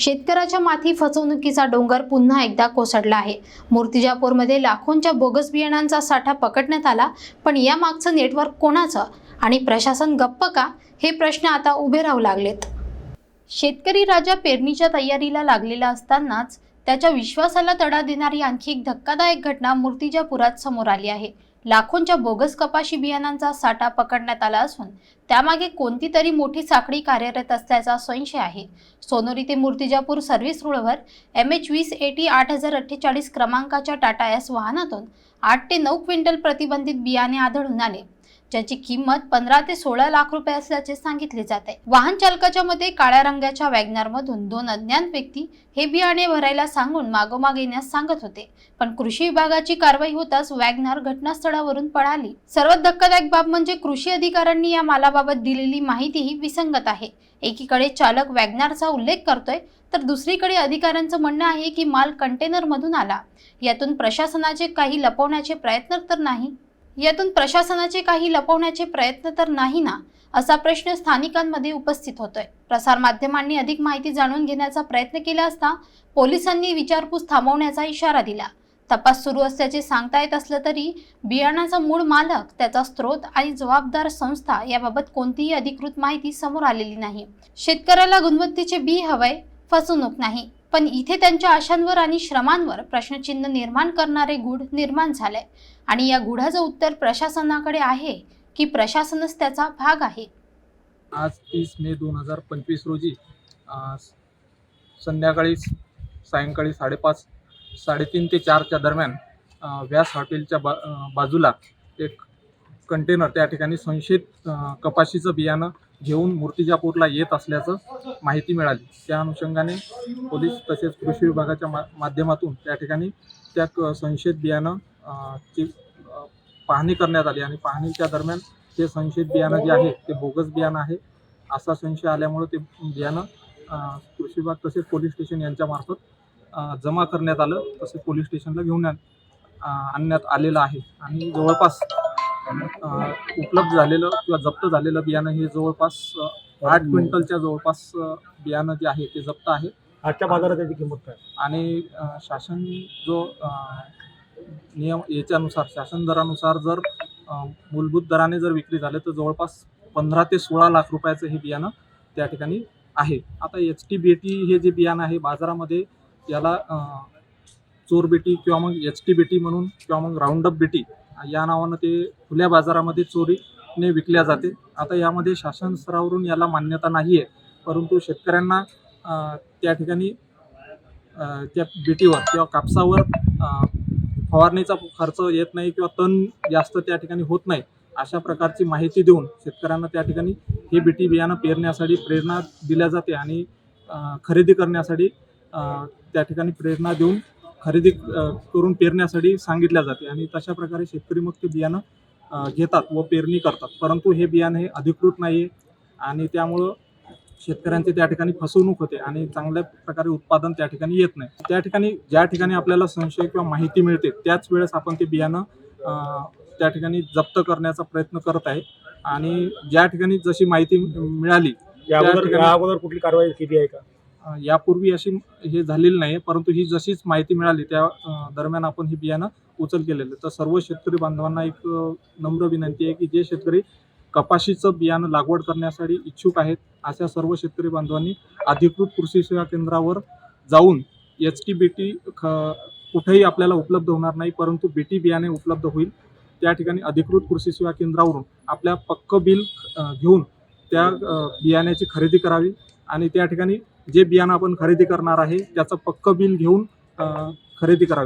शेतकऱ्याच्या माथी फसवणुकीचा डोंगर पुन्हा एकदा कोसळला आहे. मूर्तिजापूरमध्ये लाखोंच्या बोगस बियाणांचा साठा पकडण्यात आला पण या मागचं नेटवर्क कोणाचं आणि प्रशासन गप्प का? हे प्रश्न आता उभे राहू लागलेत. शेतकरी राजा पेरणीच्या तयारीला लागलेला असतानाच त्याच्या विश्वासाला तडा देणारी आणखी एक धक्कादायक घटना मूर्तिजापुरात समोर आली आहे. लाखोंच्या बोगस कपाशी बियाणांचा साठा पकडण्यात आला असून त्यामागे कोणती तरी मोठी साखळी कार्यरत असल्याचा संशय आहे. सोनोरी ते मूर्तिजापूर सर्व्हिस रोडवर एम एच वीस एटी आठ हजार अठ्ठेचाळीस क्रमांकाच्या टाटा एस वाहनातून आठ ते नऊ क्विंटल प्रतिबंधित बियाणे आढळून आले. ज्याची किंमत पंधरा ते सोळा लाख रुपये असल्याचे सांगितले जाते. वाहन चालकाच्या मते काळ्या रंगाच्या वॅगनार मधून दोन अज्ञात व्यक्ती हे बियाणे भरायला सांगून मागोमाग येण्यास सांगत होते. पण कृषी विभागाची कारवाई होताच वॅगनार घटनास्थळावरून पळाली. सर्वात धक्कादायक बाब म्हणजे कृषी अधिकाऱ्यांनी या मालाबाबत दिलेली माहिती ही विसंगत आहे. एकीकडे चालक वॅगनारचा उल्लेख करतोय तर दुसरीकडे अधिकाऱ्यांचं म्हणणं आहे की माल कंटेनरमधून आला. यातून प्रशासनाचे काही लपवण्याचे प्रयत्न तर नाही यातून प्रशासनाचे काही लपवण्याचे प्रयत्न तर नाही ना असा प्रश्न स्थानिकांमध्ये उपस्थित होतोय. प्रसारमाध्यमांनी अधिक माहिती जाणून घेण्याचा प्रयत्न केला असता पोलिसांनी विचारपूस थांबवण्याचा इशारा दिला. तपास सुरू असल्याचे सांगता येत असलं तरी बियाणाचा मूळ मालक त्याचा स्रोत आणि जबाबदार संस्था याबाबत कोणतीही अधिकृत माहिती समोर आलेली नाही. शेतकऱ्याला गुणवत्तेचे बी हवंय फसवणूक नाही. पण इथे त्यांच्या आशांवर आणि श्रमांवर प्रश्नचिन्ह निर्माण करणारे गूढ निर्माण झालंय आणि या गुढाचं उत्तर प्रशासनाकडे आहे की प्रशासनच त्याचा भाग आहे? आज तीस मे दोन हजार पंचवीस रोजी संध्याकाळी सायंकाळी साडेपाच साडेतीन ते चारच्या दरम्यान व्यास हॉटेलच्या बा बाजूला एक कंटेनर त्या ठिकाणी संशयित कपाशीचं बियाणं घेऊन मूर्तिजापूरला येत असल्याचं माहिती मिळाली. त्या अनुषंगाने पोलीस तसेच कृषी विभागाच्या मा माध्यमातून त्या ठिकाणी त्या क संशयित बियाणं ची पाहणी करण्यात आली आणि पाहणीच्या दरम्यान ते संशयित बियाणं जे आहे ते बोगस बियाणं आहे. असा संशय आल्यामुळं ते बियाणं कृषी विभाग तसेच पोलीस स्टेशन यांच्यामार्फत जमा करण्यात आलं. तसेच पोलीस स्टेशनला घेऊन आणण्यात आलेलं आहे. आणि जवळपास उपलब्ध झालेलं किंवा जप्त झालेलं बियाणं हे जवळपास आठ क्विंटलच्या जवळपास बियाणं जे आहे ते जप्त आहे. आजच्या बाजारात त्याची किंमत काय? आणि शासन जो नियम याच्यानुसार शासन दरानुसार जर मूलभूत दराने जर विक्री झाले तर जवळपास पंधरा ते सोळा लाख रुपयाचं हे बियाणं त्या ठिकाणी आहे. आता एच टी बेटी हे जे बियाणं आहे बाजारामध्ये याला चोर बेटी किंवा मग एच टी बेटी म्हणून किंवा मग राऊंडअप बेटी या नावानं ते खुल्या बाजारामध्ये चोरीने विकल्या जाते. आता यामध्ये शासन स्तरावरून याला मान्यता नाही आहे परंतु शेतकऱ्यांना त्या ठिकाणी त्या बेटीवर किंवा कापसावर फवारणीचा खर्च येत नाही किंवा तण जास्त त्या ठिकाणी होत नाही अशा प्रकारची माहिती देऊन शेतकऱ्यांना त्या ठिकाणी हे बीटी बियाणं पेरण्यासाठी प्रेरणा दिल्या जाते आणि खरेदी करण्यासाठी त्या ठिकाणी प्रेरणा देऊन खरेदी करून पेरण्यासाठी सांगितल्या जाते आणि तशा प्रकारे शेतकरी मग ते बियाणं घेतात व पेरणी करतात. परंतु हे बियाणं हे अधिकृत नाही आहे आणि त्यामुळं शेतकऱ्यांची त्या ठिकाणी फसवणूक होते आणि चांगल्या प्रकारे उत्पादन त्या ठिकाणी येत नाही. त्या ठिकाणी ज्या ठिकाणी आपल्याला संशय किंवा माहिती मिळते त्याच वेळेस आपण ते बियाणं त्या ठिकाणी जप्त करण्याचा प्रयत्न करत आहे. आणि ज्या ठिकाणी जशी माहिती मिळाली ठिकाणी- कुठली कारवाई केली आहे का? यापूर्वी अशी हे झालेली नाही परंतु ही जशीच माहिती मिळाली त्या दरम्यान आपण ही बियाणं उचल केलेलं. तर सर्व शेतकरी बांधवांना एक नम्र विनंती आहे की जे शेतकरी कपाशीचं बियाणं लागवड करण्यासाठी इच्छुक आहेत अशा सर्व शेतकरी बांधवांनी अधिकृत कृषी सेवा केंद्रावर जाऊन एच टी बी टी ख कुठेही आपल्याला उपलब्ध होणार नाही परंतु बेटी बियाणे उपलब्ध होईल. त्या ठिकाणी अधिकृत कृषी सेवा केंद्रावरून आपल्या पक्क बिल घेऊन त्या बियाण्याची खरेदी करावी आणि त्या ठिकाणी जे बियाणं आपण खरेदी करणार आहे त्याचं पक्क बिल घेऊन खरेदी करावी.